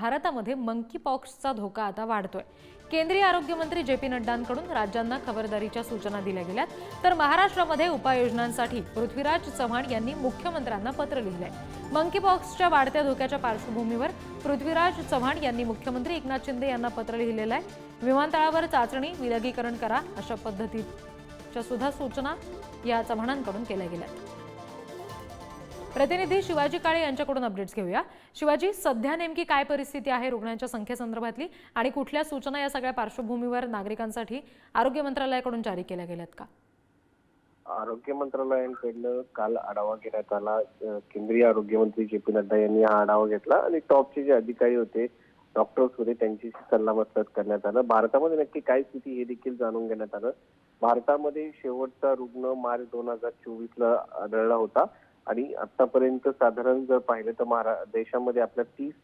भारतामध्ये मंकी पॉक्सचा धोका आता वाढतोय. केंद्रीय आरोग्यमंत्री जे पी नड्डांकडून राज्यांना खबरदारीच्या सूचना दिल्या गेल्यात. तर महाराष्ट्रामध्ये उपाययोजनांसाठी पृथ्वीराज चव्हाण यांनी मुख्यमंत्र्यांना पत्र लिहिलंय. मंकी पॉक्सच्या वाढत्या धोक्याच्या पार्श्वभूमीवर पृथ्वीराज चव्हाण यांनी मुख्यमंत्री एकनाथ शिंदे यांना पत्र लिहिलेलं आहे. विमानतळावर चाचणी विलगीकरण करा अशा पद्धतीच्या सुद्धा सूचना या चव्हाणांकडून केल्या गेल्या प्रतिनिधी शिवाजी काळे यांच्याकडून अपडेट्स घेऊया. शिवाजी सध्या नेमकी काय परिस्थिती आहे रुग्णांच्या संख्येसंदर्भातली आणि कुठल्या सूचना या सगळ्या पार्श्वभूमीवर नागरिकांसाठी आरोग्य मंत्रालयाकडून जारी केल्या गेल्यात का? आरोग्य मंत्रालयाकडनं काल आढावा घेण्यात आला. केंद्रीय आरोग्य मंत्री जे पी नड्डा यांनी हा आढावा घेतला आणि टॉपचे जे अधिकारी होते डॉक्टर्स होते त्यांची सल्लामसलत करण्यात आलं. भारतामध्ये नक्की काय स्थिती हे देखील जाणून घेण्यात आलं. भारतामध्ये शेवटचा रुग्ण मार्च दोन हजार चोवीस ला आढळला होता. आणि आतापर्यंत साधारण जर पाहिलं तर महारा देशामध्ये आपल्या तीस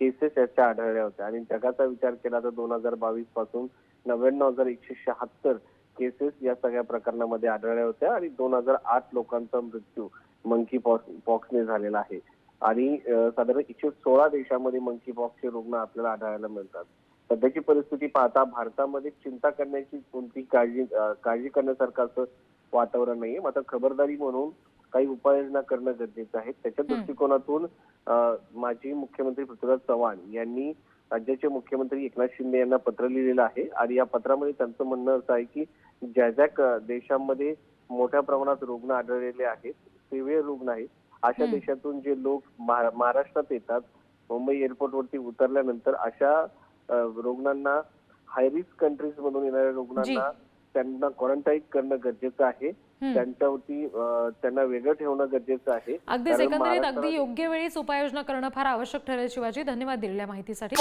केसेस याच्या आढळल्या होत्या. आणि जगाचा विचार केला तर दोन हजार बावीसपासून नव्याण्णव हजार एकशे शहात्तर केसेस या सगळ्या प्रकरणामध्ये आढळल्या होत्या. आणि दोन हजार आठ लोकांचा मृत्यू मंकी पॉक्सने झालेला आहे. आणि साधारण एकशे सोळा देशामध्ये मंकी पॉक्सचे रुग्ण आपल्याला आढळायला मिळतात. सध्याची परिस्थिती पाहता भारतामध्ये चिंता करण्याची कोणती काळजी काळजी करण्यासारखं असं वातावरण नाहीये. मात्र खबरदारी म्हणून काही उपाययोजना करणं गरजेचं आहे त्याच्या. दृष्टिकोनातून माजी मुख्यमंत्री पृथ्वीराज चव्हाण यांनी राज्याचे मुख्यमंत्री एकनाथ शिंदे यांना पत्र लिहिलेलं आहे आणि या पत्रामध्ये त्यांचं म्हणणं असं आहे की ज्या ज्या क- देशांमध्ये मोठ्या प्रमाणात रुग्ण आढळलेले आहेत सिव्हिअर रुग्ण आहेत अशा. देशातून जे लोक महा- महाराष्ट्रात येतात मुंबई एअरपोर्ट वरती उतरल्यानंतर अशा रुग्णांना हाय रिस्क कंट्रीज मधून येणाऱ्या रुग्णांना त्यांना क्वारंटाईन करणं गरजेचं आहे. त्यांच्यावरती त्यांना वेगळं ठेवणं गरजेचं आहे. अगदीच एकंदरीत अगदी योग्य वेळीच उपाययोजना करणं फार आवश्यक ठरेल शिवाजी. धन्यवाद दिलेल्या माहितीसाठी.